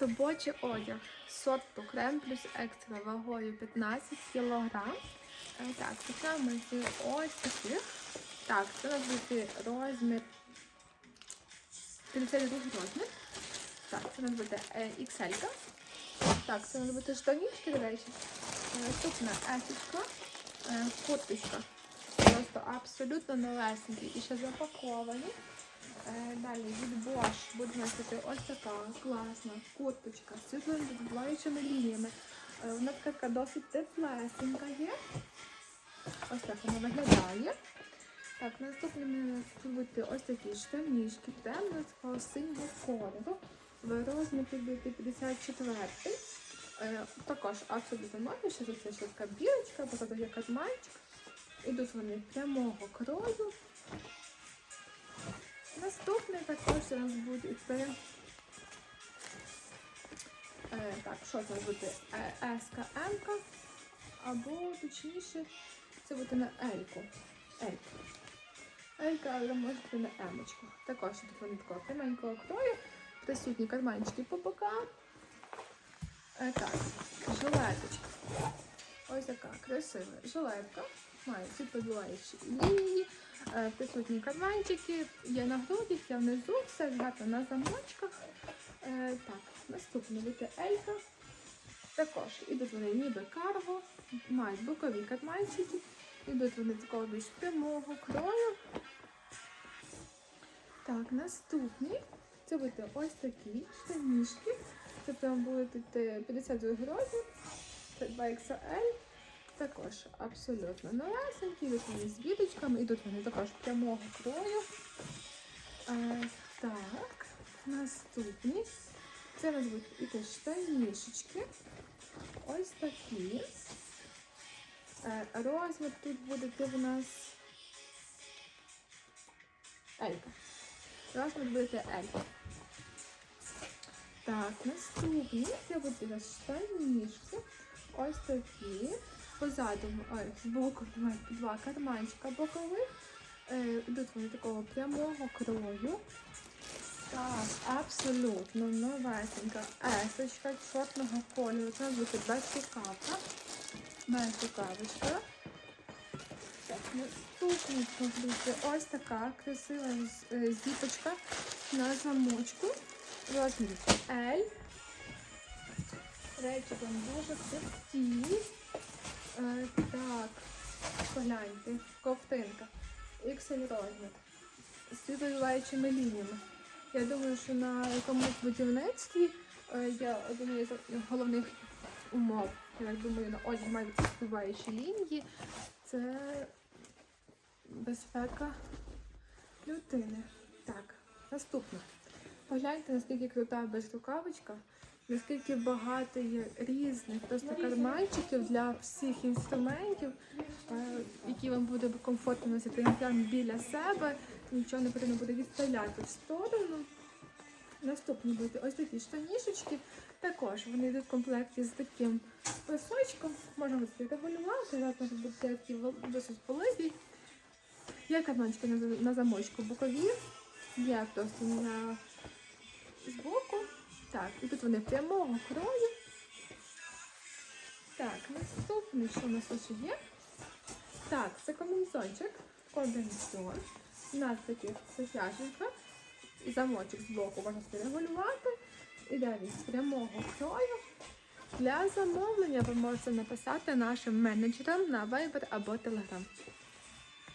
робочий одяг. Сорту крем плюс екстра вагою 15 кг. Так, почнемо з ось таких. Так, це нас буде розмір. 52 розмір. Так, це нас буде е, XL. Так, це нас буде штанішки, до речі. Е, Наступна есочка, е, курточка. Просто абсолютно новесенькі і ще запаковані. Е, Далі від Bosch буде носити ось така класна курточка з світлими відбуваючими лініями. Е, Вона така досить теплесенька є. Ось так вона виглядає. Так, наступними будуть ось такі штанішки темно синього кольору. В розмірі буде 54. Е, також абсолютно нові, тут є ще така бірочка, позаду є катманчик. Ідуть вони прямого крою. Нас буде. Е, так, що це буде? Е, СК, МК, або точніше, це буде на Ельку. Елька. Елька, але може бути на Емочку. Також тут такого пряменького крою. Присутні карманчики по бокам. Е, так, жилеточка. Ось така красива жилетка. Має світлодуваючі лінії, е, присутні карманчики, є на грудях, є внизу, все згато на замочках. Е, так, наступне буде Елька. Також ідуть вони ніби карго, мають бокові карманчики, ідуть вони такого більш прямого крою. Так, наступні. Це буде ось такі штанішки. Це прям буде 52 розмір. Це 2XL. Також абсолютно новесенькі, йдуть вони з віточками, ідуть вони також прямого крою. Е, так, наступні. Це у нас будуть іти штанішечки. Ось такі. Е, розмір тут буде йти в нас Елька. Розмір буде Елька. Так, наступні це будуть у нас штанішки. Ось такі. Позаду, ой, збоку два карманчика бокових. Е, йдуть вони такого прямого крою. Так, абсолютно новесенька есочка чорного кольору. Це буде без рукавка. Без рукавочка. Так, наступний ось така красива е, зіпочка на замочку. Розмір L. Речі там дуже красиві. Е, так, погляньте, ковтинка. XL розмір. З світловідбиваючими лініями. Я думаю, що на якомусь будівництві е, є один із головних умов. Я думаю, на одяг мають бути лінії. Це безпека людини. Так, наступне. Погляньте, наскільки крута безрукавочка, наскільки багато є різних просто карманчиків для всіх інструментів, е, які вам буде комфортно носити прямо біля себе, нічого не потрібно буде відставляти в сторону. Наступні будуть ось такі штанішечки. Також вони йдуть в комплекті з таким писочком. Можна собі регулювати, зараз може бути такі досить великі. Є карманчики на замочку бокові, є просто на збоку. Так, і тут вони прямого крою. Так, наступний, що у нас ще є? Так, це комбінзончик, комбінзон. У нас таких затяжечка. І замочок з боку можна регулювати. Іде він з прямого крою. Для замовлення ви можете написати нашим менеджерам на Viber або Telegram.